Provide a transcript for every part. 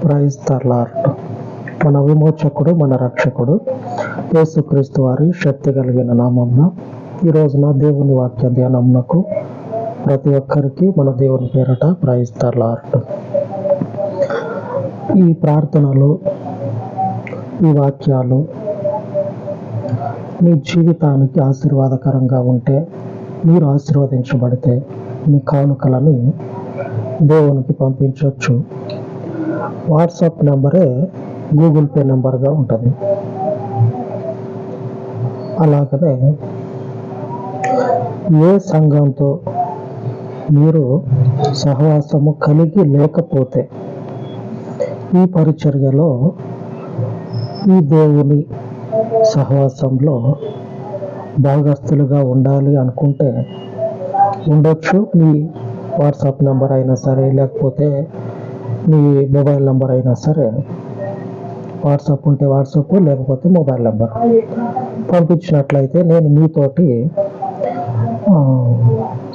Praise తర్లార్ట్ మన విమోచకుడు మన రక్షకుడు యేసుక్రీస్తు వారి శక్తి కలిగిన నామంన ఈ రోజున దేవుని వాక్య ధ్యానమునకు ప్రతి ఒక్కరికి మన దేవుని పేరట ప్రైజ్ తర్లార్ట్ ఈ ప్రార్థనలు ఈ వాక్యాలు మీ జీవితానికి ఆశీర్వాదకరంగా ఉంటే మీరు ఆశీర్వదించబడితే మీ కానుకలని దేవునికి పంపించవచ్చు వాట్సాప్ నెంబరే గూగుల్ పే నెంబర్గా ఉంటుంది. అలాగనే ఏ సంఘంతో మీరు సహవాసము కలిగి లేకపోతే ఈ పరిచర్యలో ఈ దేవుని సహవాసంలో భాగస్థులుగా ఉండాలి అనుకుంటే ఉండొచ్చు. మీ వాట్సాప్ నెంబర్ అయినా సరే లేకపోతే మీ మొబైల్ నెంబర్ అయినా సరే వాట్సాప్ ఉంటే వాట్సాప్ లేకపోతే మొబైల్ నెంబర్. పంపించినట్లయితే నేను మీతోటి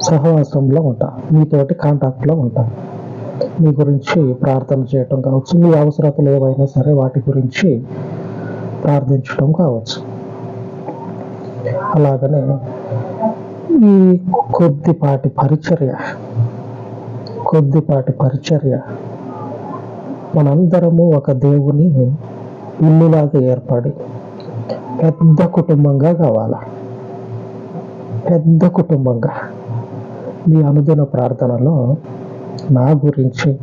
సహవాసంలో ఉంటా. మీతోటి కాంటాక్ట్లో ఉంటా. మీ గురించి ప్రార్థన చేయటం కావచ్చు మీ అవసరతలు ఏవైనా సరే వాటి గురించి ప్రార్థించడం కావచ్చు. అలాగనే ఈ కొద్దిపాటి పరిచర్య కొద్దిపాటి పరిచర్య మనందరము ఒక దేవుని ఇల్లులాగా ఏర్పడి పెద్ద కుటుంబంగా కావాలా? పెద్ద కుటుంబంగా. మీ అనుదిన ప్రార్థనలో నా గురించి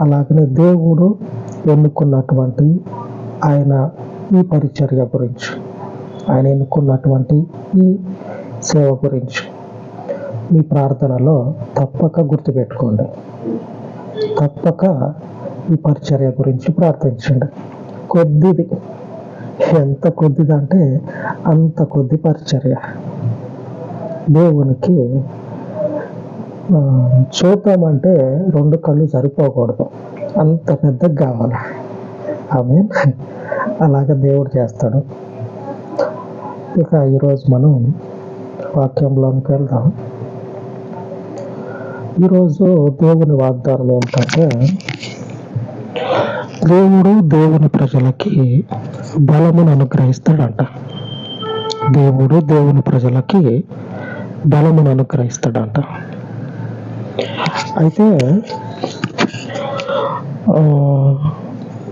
అలాగనే దేవుడు ఎన్నుకున్నటువంటి ఆయన ఈ పరిచర్య గురించి ఆయన ఎన్నుకున్నటువంటి ఈ సేవ గురించి మీ ప్రార్థనలో తప్పక గుర్తుపెట్టుకోండి. తప్పక ఈ పరిచర్య గురించి ప్రార్థించండి. కొద్దిది. ఎంత కొద్దిది అంటే అంత కొద్ది పరిచర్య. దేవునికి చూద్దామంటే రెండు కళ్ళు సరిపోకూడదు. అంత పెద్దగా కావాలి. ఆమె అలాగే దేవుడు చేస్తాడు. ఇక ఈరోజు మనం వాక్యంలోనికి వెళ్దాం. ఈరోజు దేవుని వాగ్దానం ఏంటంటే దేవుడు దేవుని ప్రజలకి బలమును అనుగ్రహిస్తాడంట. దేవుడు దేవుని ప్రజలకి బలమును అనుగ్రహిస్తాడంట. అయితే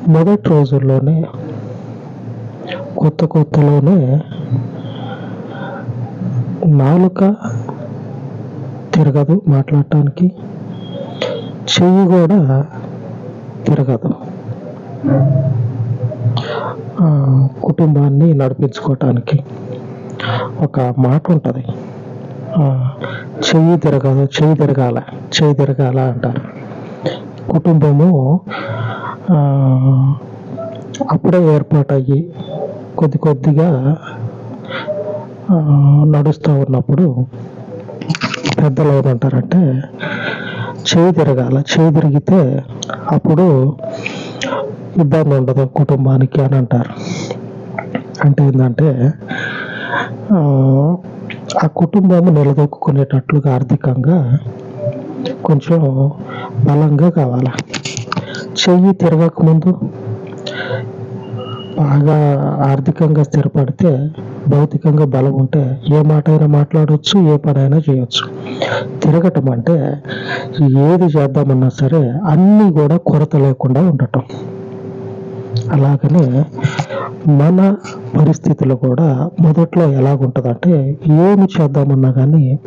మొదటి రోజుల్లోనే కొత్త కొత్తలోనే నాలుక తిరగదు మాట్లాడటానికి చెయ్యి కూడా తిరగదు. కుటుంబాన్ని నడిపించుకోవటానికి ఒక మాట ఉంటుంది. చెయ్యి తిరగదు చెయ్యి తిరగాల చెయ్యి తిరగాల అంటారు. కుటుంబము అప్పుడే ఏర్పాటయ్యి కొద్ది కొద్దిగా నడుస్తూ ఉన్నప్పుడు పెద్దలు ఏమంటారంటే చేయి తిరగాల చేయి తిరిగితే అప్పుడు ఇబ్బంది ఉండదు కుటుంబానికి అని అంటారు. అంటే ఏంటంటే ఆ, ఆ కుటుంబం నిలదొక్కునేటట్లుగా ఆర్థికంగా కొంచెం బలంగా కావాలి? చెయ్యి తిరగకముందు బాగా ఆర్థికంగా స్థిరపడితే భౌతికంగా బలం ఉంటే ఏ మాట అయినా మాట్లాడవచ్చు ఏ పని అయినా చేయొచ్చు. తిరగటం అంటే ఏది చేద్దామన్నా సరే అన్నీ కూడా కొరత లేకుండా ఉండటం. అలాగనే మన పరిస్థితులు కూడా మొదట్లో ఎలాగుంటుందంటే ఏమి చేద్దామన్నా కానీ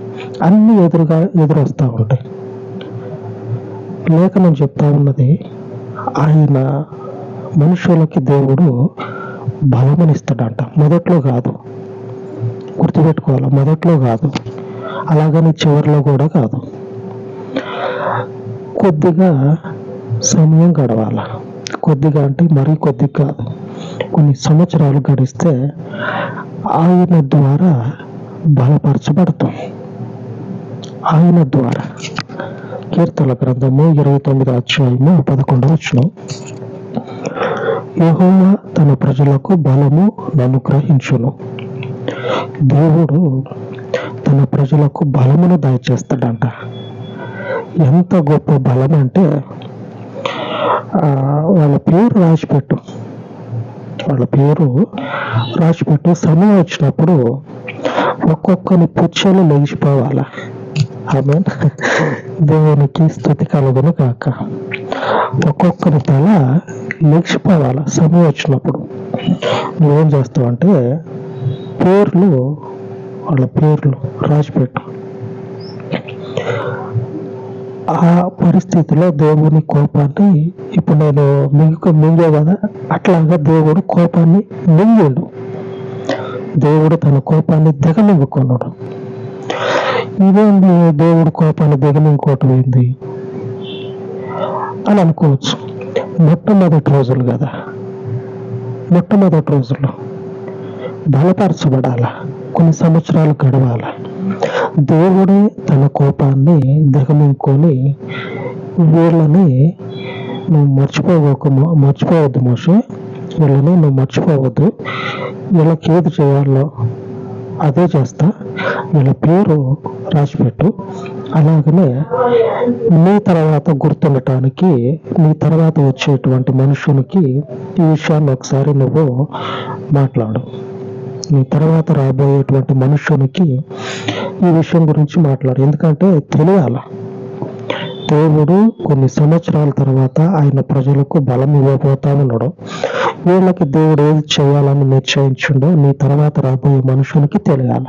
అన్నీ ఎదురుగా ఎదురొస్తూ ఉంటాయి. లేఖనం చెప్తా ఉన్నది ఆయన మనుషులకి దేవుడు బలమనిస్తాడంట. మొదట్లో కాదు. గుర్తుపెట్టుకోవాలి? మొదట్లో కాదు. అలాగని చివరిలో కూడా కాదు. కొద్దిగా సమయం గడవాలి? కొద్దిగా అంటే మరీ కొద్దిగా కొన్ని సంవత్సరాలు గడిస్తే ఆయన ద్వారా బలపరచబడతాం. ఆయన ద్వారా. కీర్తన గ్రంథము ఇరవై తొమ్మిది అధ్యాయము పదకొండవ వచ్చిన యహోవా తన ప్రజలకు బలము అనుగ్రహించును. దేవుడు తన ప్రజలకు బలమును దయచేస్తాడంట. ఎంత గొప్ప బలం అంటే వాళ్ళ పేరు రాసిపెట్టు వాళ్ళ పేరు రాసిపెట్టు సమయం వచ్చినప్పుడు ఒక్కొక్కని పుచ్చలు లేచిపోవాలా. ఆమె దేవునికి స్థుతి కలుగును కాక ఒక్కొక్కరి తల లేచిపోవాల సమయం వచ్చినప్పుడు. నువ్వేం చేస్తావు అంటే పేర్లు వాళ్ళ పేర్లు రాసిపెట్టు ఆ పరిస్థితిలో దేవుని కోపాన్ని ఇప్పుడు నేను మింగు మింగే కదా అట్లాగా దేవుడు కోపాన్ని మింగిండు. దేవుడు తన కోపాన్ని దిగమింగుకున్నాడు. ఇదేంది దేవుడు కోపాన్ని దిగమింగుకోవటం ఏంది? అని అనుకోవచ్చు. మొట్టమొదటి రోజులు కదా. మొట్టమొదటి రోజుల్లో బలపరచబడాలా? కొన్ని సంవత్సరాలు గడవాలా? దేవుడే తన కోపాన్ని దిగమింగుకొని వీళ్ళని నువ్వు మర్చిపోక మర్చిపోవద్దు మోషే. వీళ్ళని నువ్వు మర్చిపోవద్దు. వీళ్ళకి ఏది చేయాలో అదే చేస్తా. వీళ్ళ పేరు రాసిపెట్టు. అలాగనే నీ తర్వాత గుర్తుండటానికి నీ తర్వాత వచ్చేటువంటి మనుషునికి ఈ విషయాన్ని ఒకసారి నువ్వు మాట్లాడు. నీ తర్వాత రాబోయేటువంటి మనుషునికి ఈ విషయం గురించి మాట్లాడు. ఎందుకంటే తెలియాల. దేవుడు కొన్ని సంవత్సరాల తర్వాత ఆయన ప్రజలకు బలం ఇవ్వబోతానన్నాడు వీళ్ళకి దేవుడు ఏది చేయాలని నిశ్చయించుండో నీ తర్వాత రాబోయే మనుషునికి తెలియాల.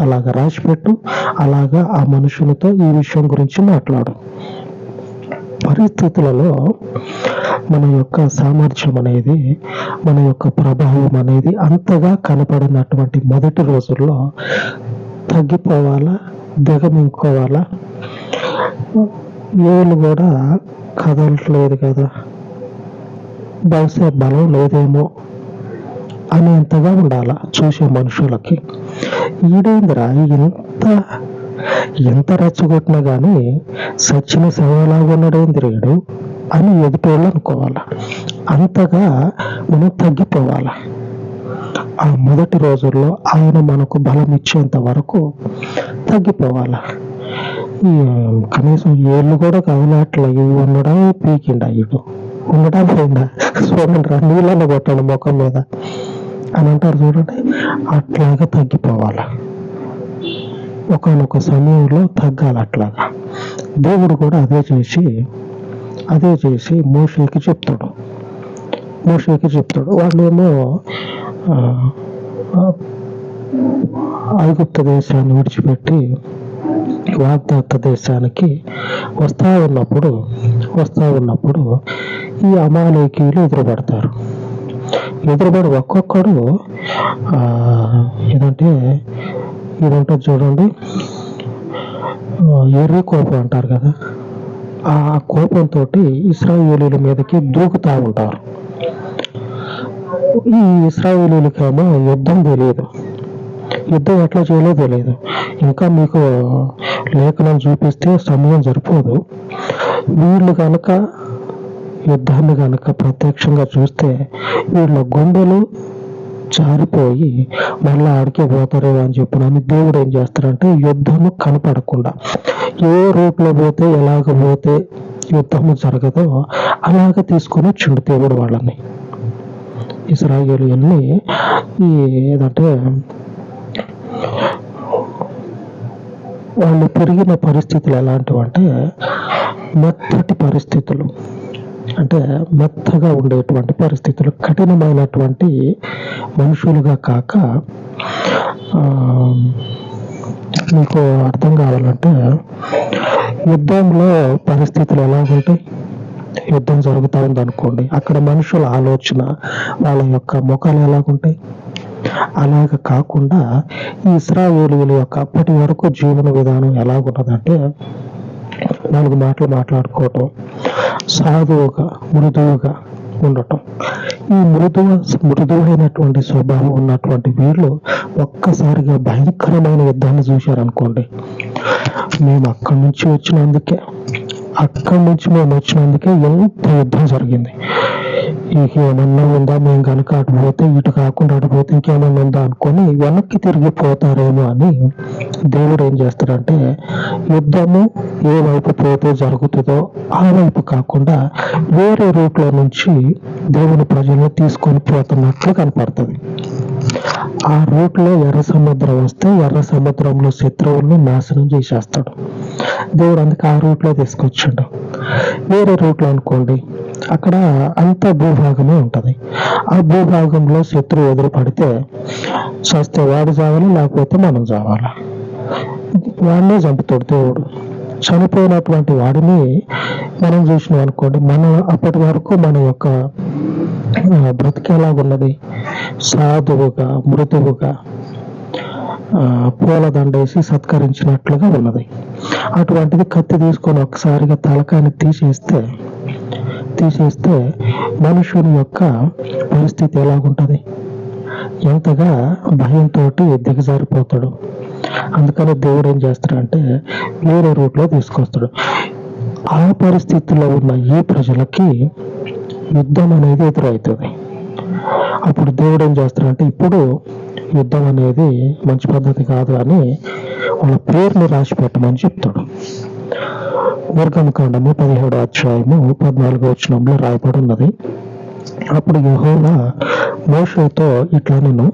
అలాగా రాసిపెట్టు అలాగా ఆ మనుషులతో ఈ విషయం గురించి మాట్లాడు. పరిస్థితులలో మన యొక్క సామర్థ్యం అనేది మన యొక్క ప్రభావం అనేది అంతగా కనపడినటువంటి మొదటి రోజుల్లో తగ్గిపోవాలా దిగమింకోవాలా ఏళ్ళు కూడా కదలట్లేదు కదా. బహుశా బలం లేదేమో అనేంతగా ఉండాల చూసే మనుషులకి. ఈడేంద్రా ఎంత ఎంత రెచ్చగొట్టినా కానీ సచ్చిన సేవలాగా ఉన్నాడేం తిరిగాడు అని ఎదుటోళ్ళు అనుకోవాలి. అంతగా మనం తగ్గిపోవాలి. ఆ మొదటి రోజుల్లో ఆయన మనకు బలం ఇచ్చేంత వరకు తగ్గిపోవాలి. కనీసం ఏళ్ళు కూడా కదలట్ల ఇవి పీకిండా ఇటు? ఉండడం పోయిందా చూడండి నీళ్ళలో కొట్టాడు ముఖం మీద. అని అంటారు చూడండి అట్లాగా తగ్గిపోవాలి. ఒకనొక సమయంలో తగ్గాలి అట్లాగా దేవుడు కూడా అదే చేసి అదే చేసి మోషేకి చెప్తాడు. మోషేకి చెప్తాడు. వాళ్ళేమో ఐగుప్త దేశాన్ని విడిచిపెట్టి వాగ్దాత దేశానికి వస్తా ఉన్నప్పుడు వస్తా ఉన్నప్పుడు ఈ అమాలేకీయులు ఎదురుపడతారు. ఎదురుపడి ఒక్కొక్కడు ఆ, ఏదంటే ఇదంటే చూడండి ఎర్రి కోపం అంటారు కదా. ఆ కోపంతో ఇస్రాయేలీల మీదకి దూకుతా ఉంటారు. ఈ ఇస్రాయేలీలకేమో యుద్ధం తెలియదు యుద్ధం ఎట్లా చేయాలో తెలియదు ఇంకా మీకు లేఖనం చూపిస్తే సమయం సరిపోదు. వీళ్ళు కనుక యుద్ధాన్ని కనుక ప్రత్యక్షంగా చూస్తే వీళ్ళ గుండెలు జారిపోయి మళ్ళీ ఆడికే పోతారేమో అని చెప్పినని దేవుడు ఏం చేస్తారంటే యుద్ధము కనపడకుండా ఏ రూట్లో పోతే ఎలాగ పోతే యుద్ధము జరగదో అలాగ తీసుకొని వచ్చిండు దేవుడు వాళ్ళని. ఇస్రాయేలీల్ని ఈ ఏదంటే వాళ్ళు పెరిగిన పరిస్థితులు ఎలాంటివి అంటే మెత్తటి పరిస్థితులు. అంటే మెత్తగా ఉండేటువంటి పరిస్థితులు కఠినమైనటువంటి మనుషులుగా కాక మీకు అర్థం కావాలంటే యుద్ధంలో పరిస్థితులు ఎలాగుంటాయి యుద్ధం జరుగుతూ ఉందనుకోండి అక్కడ మనుషుల ఆలోచన వాళ్ళ యొక్క ముఖాలు ఎలాగుంటాయి? అలాగ కాకుండా ఈ ఇస్రాయేలీల యొక్క అప్పటి వరకు జీవన విధానం ఎలాగున్నదంటే నాలుగు మాటలు మాట్లాడుకోవటం సాధువుగా మృదువుగా ఉండటం. ఈ మృదువ మృదువైనటువంటి స్వభావం ఉన్నటువంటి వీళ్ళు ఒక్కసారిగా భయంకరమైన యుద్ధాన్ని చూశారనుకోండి. మేము అక్కడి నుంచి వచ్చినందుకే అక్కడి నుంచి మేము వచ్చినందుకే ఎంత యుద్ధం జరిగింది. ఇంకేమన్నా ఉందా? మేము కనుక అటు పోతే ఇటు కాకుండా అటు పోతే ఇంకేమన్నా ఉందా అనుకొని వెనక్కి తిరిగిపోతారేమో అని దేవుడు ఏం చేస్తాడంటే యుద్ధము ఏ వైపు పోతే జరుగుతుందో ఆ వైపు కాకుండా వేరే రూట్లో నుంచి దేవుని ప్రజలను తీసుకొని పోతున్నట్లు కనపడుతుంది. ఆ రూట్లో ఎర్ర సముద్రం వస్తే ఎర్ర సముద్రంలో శత్రువుల్ని నాశనం చేసేస్తాడు. దేవుడు అందుకే ఆ రూట్లో తీసుకొచ్చిండు. వేరే రూట్లో అనుకోండి అక్కడ అంత భూభాగమే ఉంటుంది. ఆ భూభాగంలో శత్రువు ఎదురు పడితే చస్తే వాడు చావాలి లేకపోతే మనం చావాలి? వాడినే చంపుతాడు దేవుడు. చనిపోయినటువంటి వాడిని మనం చూసినాం అనుకోండి మనం అప్పటి వరకు మన యొక్క బ్రతికేలాగున్నది. సాధువుగా మృదువుగా పూలదండ వేసి సత్కరించినట్లుగా ఉన్నది. అటువంటిది కత్తి తీసుకొని ఒకసారిగా తలకాయని తీసేస్తే తీసేస్తే మనుషుని యొక్క పరిస్థితి ఎలాగుంటది? ఎంతగా భయంతో దిగజారిపోతాడు. అందుకని దేవుడు ఏం చేస్తాడంటే వేరే రూట్లో తీసుకొస్తాడు. ఆ పరిస్థితిలో ఉన్న ఈ ప్రజలకి యుద్ధం అనేది ఎదురవుతుంది. అప్పుడు దేవుడు ఏం చేస్తాడంటే ఇప్పుడు యుద్ధం అనేది మంచి పద్ధతి కాదు అని వాళ్ళ పేర్లు రాసి పెట్టమని చెప్తాడు. వర్గమకాండము పదిహేడు అధ్యాయము పద్నాలుగో వచనంలో రాయబడి ఉన్నది. అప్పుడు యెహోవా మోషతో ఇట్లా నేను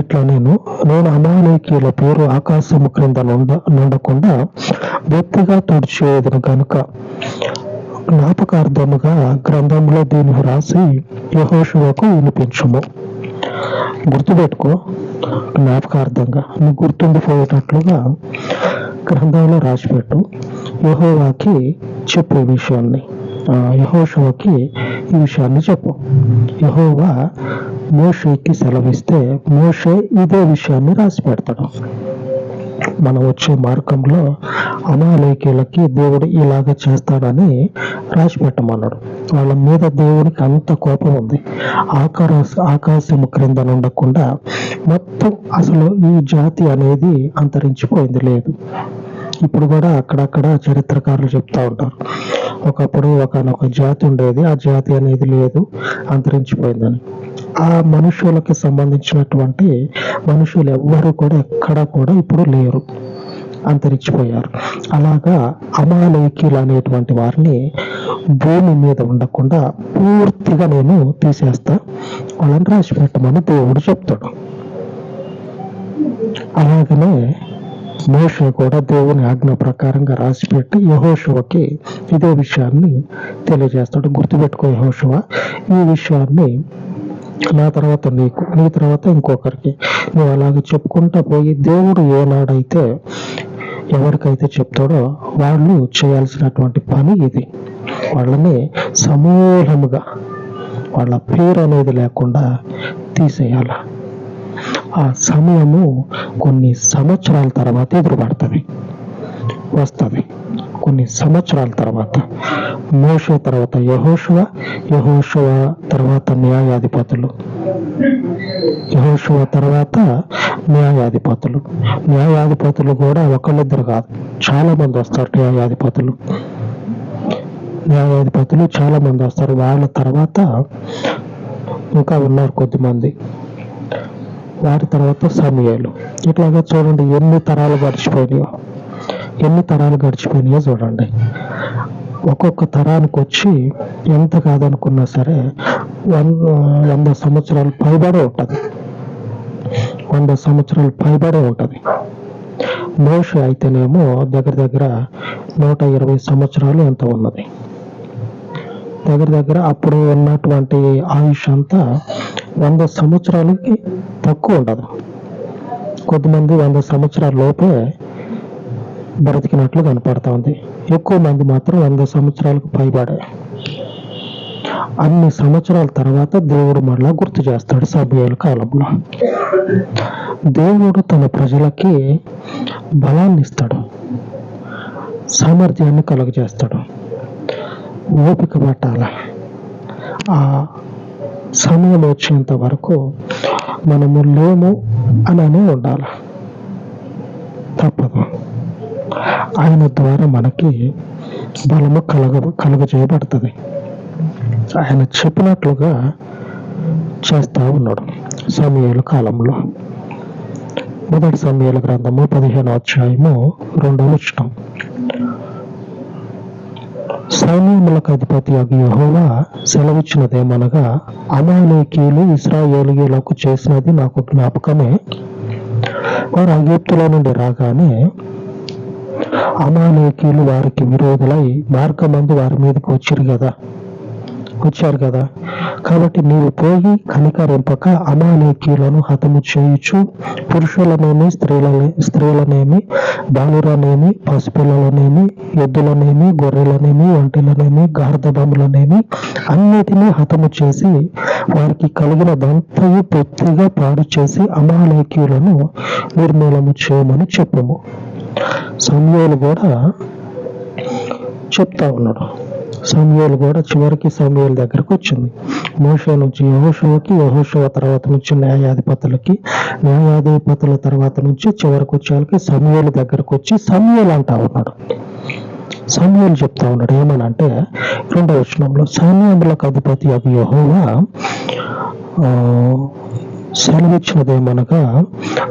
ఇట్లా నేను నేను అమాలేకీల పేరు ఆకాశము క్రింద నుండ నుండకుండా వ్యక్తిగా తుడిచేదను కనుక జ్ఞాపకార్థముగా గ్రంథంలో దీన్ని వ్రాసి యహోషువకు వినిపించుము. గుర్తుపెట్టుకో జ్ఞాపకార్థంగా నువ్వు గుర్తుండిపోయేటట్లుగా గ్రంథంలో రాసిపెట్టు. యహోవాకి చెప్పు ఈ విషయాన్ని. ఆ, ఈ విషయాన్ని చెప్పు. యహోవా మోషేకి సెలవిస్తే మోషే ఇదే విషయాన్ని రాసి పెడతాడు మనం వచ్చే మార్గంలో అమాలేకీలకి దేవుడు ఇలాగ చేస్తాడని రాసి పెట్టమన్నాడు వాళ్ళ మీద దేవునికి అంత కోపం ఉంది. ఆకాశ ఆకాశము క్రింద ఉండకుండా మొత్తం అసలు ఈ జాతి అనేది అంతరించిపోయింది లేదు. ఇప్పుడు కూడా అక్కడక్కడ చరిత్రకారులు చెప్తా ఉంటారు. ఒకప్పుడు ఒకనొక జాతి ఉండేది. ఆ జాతి అనేది లేదు. అంతరించిపోయిందని. ఆ మనుషులకి సంబంధించినటువంటి మనుషులు ఎవ్వరు కూడా ఎక్కడ కూడా ఇప్పుడు లేరు. అంతరించిపోయారు. అలాగా అమాలేకీలు అనేటువంటి వారిని భూమి మీద ఉండకుండా పూర్తిగా నేను తీసేస్తా. వాళ్ళని రాసి పెట్టమని దేవుడు చెప్తాడు. అలాగనే మోషే కూడా దేవుని ఆజ్ఞ ప్రకారంగా రాసిపెట్టి యహోశివకి ఇదే విషయాన్ని తెలియజేస్తాడు. గుర్తుపెట్టుకో యహోశివ ఈ విషయాన్ని నా తర్వాత నీకు నీ తర్వాత ఇంకొకరికి. నువ్వు అలాగే చెప్పుకుంటా పోయి దేవుడు ఏనాడైతే ఎవరికైతే చెప్తాడో వాళ్ళు చేయాల్సినటువంటి పని ఇది. వాళ్ళని సమూలముగా వాళ్ళ పేరు అనేది లేకుండా తీసేయాలా. ఆ సమయము కొన్ని సంవత్సరాల తర్వాత ఎదురుపడుతుంది. వస్తుంది. కొన్ని సంవత్సరాల తర్వాత. మోషో తర్వాత యహోషువ యహోషువ తర్వాత న్యాయాధిపతులు. యహోషువ తర్వాత న్యాయాధిపతులు. న్యాయాధిపతులు కూడా ఒకళ్ళిద్దరు కాదు. చాలా మంది వస్తారు న్యాయాధిపతులు. న్యాయాధిపతులు చాలా మంది వస్తారు. వాళ్ళ తర్వాత ఇంకా ఉన్నారు కొద్దిమంది. వారి తర్వాత సమయాలు. ఇట్లాగా చూడండి ఎన్ని తరాలు గడిచిపోయినాయో. ఎన్ని తరాలు గడిచిపోయినాయో చూడండి. ఒక్కొక్క తరానికి వచ్చి ఎంత కాదనుకున్నా సరే వంద వంద సంవత్సరాలు పైబడే ఉంటుంది. వంద సంవత్సరాలు పైబడే ఉంటుంది. మోష అయితేనేమో దగ్గర దగ్గర నూట ఇరవై సంవత్సరాలు ఎంత ఉన్నది. దగ్గర దగ్గర అప్పుడు ఉన్నటువంటి ఆయుష్ అంతా వంద సంవత్సరాలకి తక్కువ ఉండదు. కొద్దిమంది వంద సంవత్సరాల లోపే బ్రతికినట్లు కనపడతా ఉంది. ఎక్కువ మంది మాత్రం వంద సంవత్సరాలకు పైబడే. అన్ని సంవత్సరాల తర్వాత దేవుడు మళ్ళా గుర్తు చేస్తాడు సభ్యుల కాలంలో. దేవుడు తన ప్రజలకి బలాన్ని ఇస్తాడు. సామర్థ్యాన్ని కలుగజేస్తాడు. ఓపిక పట్టాల. ఆ సమయం వచ్చేంత వరకు మనము లేము అని ఉండాలి. తప్పదు. ఆయన ద్వారా మనకి బలము కలగ కలుగజేయబడుతుంది ఆయన చెప్పినట్లుగా చేస్తూ ఉన్నాడు సమయాల కాలంలో. మొదటి సమయాల గ్రంథము పదిహేను అధ్యాయము రెండవ ఇష్టం సైన్యములకు అధిపతి అగు యహోవా సెలవిచ్చినదేమనగా అమాలేకీయులు ఇస్రాయేలీయులకు చేసినది నాకు జ్ఞాపకమే. వారు అగిప్తుల నుండి రాగానే అమాలేకీయులు వారికి విరోధులై మార్గమందు వారి మీదకి వచ్చిరు కదా వచ్చారు కదా. కాబట్టి నీవు పోయి కనికరింపక అమాలేకీయులను హతము చేయుచు పురుషులనేమి స్త్రీలనే స్త్రీలనేమి బాలురనేమి పసిపిల్లలనేమి ఎద్దులనేమి గొర్రెలనేమి ఒంటెలనేమి గార్ధబములనేమి అన్నిటినీ హతము చేసి వారికి కలిగిన దంతయు పూర్తిగా పాడు చేసి అమాలేకీయులను నిర్మూలము చేయమని చెప్పము. సమయాలు కూడా చెప్తా ఉన్నాడు. సమయాలు కూడా చివరికి సమయాల దగ్గరకు వచ్చింది. మోషే నుంచి యహోషువకి యహోషువ తర్వాత నుంచి న్యాయాధిపతులకి న్యాయాధిపతుల తర్వాత నుంచి చివరికి వచ్చేవాళ్ళకి సమయాల దగ్గరకు వచ్చి సమయాలు అంటా ఉన్నాడు. సమయాలు చెప్తా ఉన్నాడు. ఏమనంటే రెండవ వచనంలో సైన్యములకు అధిపతి అవి యహోవా ఆ, సెలవిచ్చినదేమనగా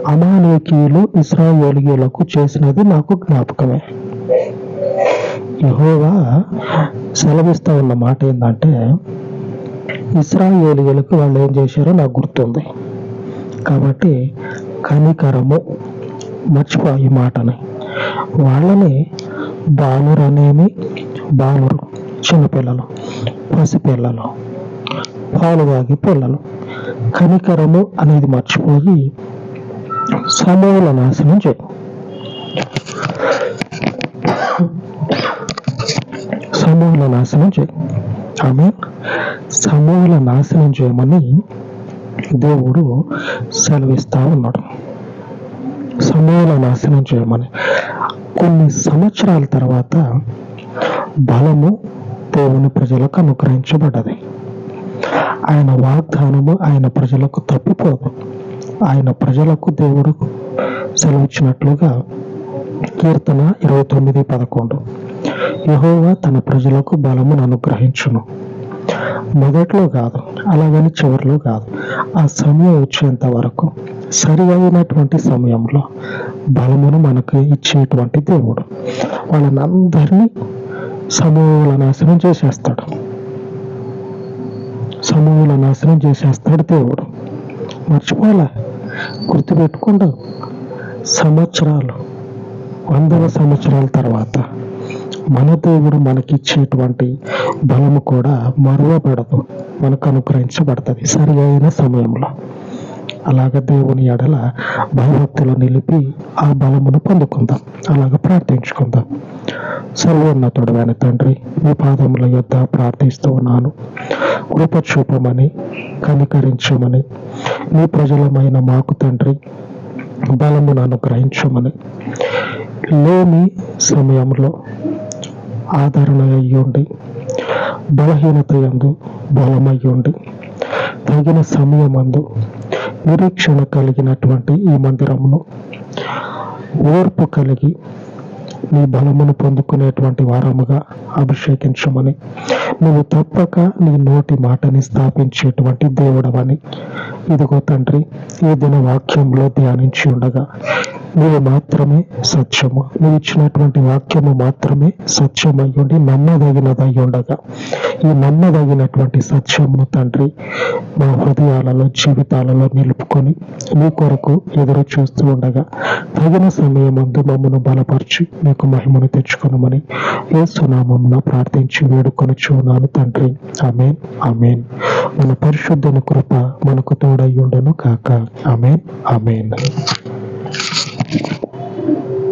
అమానేకీయులు ఇస్రాయేలీయులకు చేసినది నాకు జ్ఞాపకమే. యహోవా సెలవిస్తూ ఉన్న మాట ఏంటంటే ఇస్రాయేలీలకు వాళ్ళు ఏం చేశారో నాకు గుర్తుంది. కాబట్టి కనికరము మర్చిపో ఈ మాటని. వాళ్ళని బాలురు అనేమి బాలురు చిన్నపిల్లలు పసిపిల్లలు పాలు తాగి పిల్లలు. కనికరము అనేది మర్చిపోయి సమూల నాశనం చేయ. సమూల నాశనం చేయి. ఆమె సమూల నాశనం చేయమని దేవుడు సెలవిస్తా ఉన్నాడు. సమూల నాశనం చేయమని. కొన్ని సంవత్సరాల తర్వాత బలము దేవుని ప్రజలకు అనుగ్రహించబడ్డది. ఆయన వాగ్దానము ఆయన ప్రజలకు తప్పిపోదు. ఆయన ప్రజలకు దేవుడు సెలవిచ్చినట్లుగా కీర్తన ఇరవై తొమ్మిది పదకొండు. యహోవా తన ప్రజలకు బలమును అనుగ్రహించును. మొదట్లో కాదు అలాగని చివరిలో కాదు ఆ సమయం వచ్చేంత వరకు సరి అయినటువంటి సమయంలో బలమును మనకు ఇచ్చేటువంటి దేవుడు. వాళ్ళని అందరినీ సమూహాల నాశనం చేసేస్తాడు. సమూహాల నాశనం చేసేస్తాడు దేవుడు. మర్చిపోలే గుర్తుపెట్టుకుంటూ సంవత్సరాలు వందల సంవత్సరాల తర్వాత మన దేవుడు మనకిచ్చేటువంటి బలము కూడా మరువబడదు మనకు అనుగ్రహించబడుతుంది సరి అయిన సమయంలో. అలాగ దేవుని ఎడల భయభక్తులు నిలిపి ఆ బలమును పొందుకుందాం. అలాగ ప్రార్థించుకుందాం. సర్వోన్నతుడు అయిన తండ్రి మీ పాదముల యొద్ద ప్రార్థిస్తూ ఉన్నాను. కృప చూపమని కనికరించమని మీ ప్రజలమైన మాకు తండ్రి బలమును అనుగ్రహించమని. లేని సమయంలో ఆదరణ అయ్యుండి బలహీనత యందు బలమయ్యుండి తగిన సమయమందు నిరీక్షణ కలిగినటువంటి ఈ మందిరమును ఓర్పు కలిగి నీ బలమును పొందుకునేటువంటి వారముగా అభిషేకించమని నువ్వు తప్పక నీ నోటి మాటని స్థాపించేటువంటి దేవుడవని ఇదిగో తండ్రి ఈ దిన వాక్యంలో ధ్యానించి ఉండగా నీవు మాత్రమే సత్యము. నువ్వు ఇచ్చినటువంటి వాక్యము మాత్రమే సత్యమయ్యుండి నమ్మదగినదై ఉండగా. ఈ నమ్మదగినటువంటి సత్యమును తండ్రి మా హృదయాలలో జీవితాలలో నిలుపుకొని నీ కొరకు ఎదురు చూస్తూ ఉండగా తగిన సమయం సమయమందు మమ్మను బలపరిచి మీకు మహిమను తెచ్చుకొనమని ఏ సునామమున ప్రార్థించి వేడుకొని చూనాను తండ్రి. అమేన్ అమేన్ మన పరిశుద్ధుని కృప మనకు తోడయ్యుండును గాక ఆమెన్. ఆమెన్.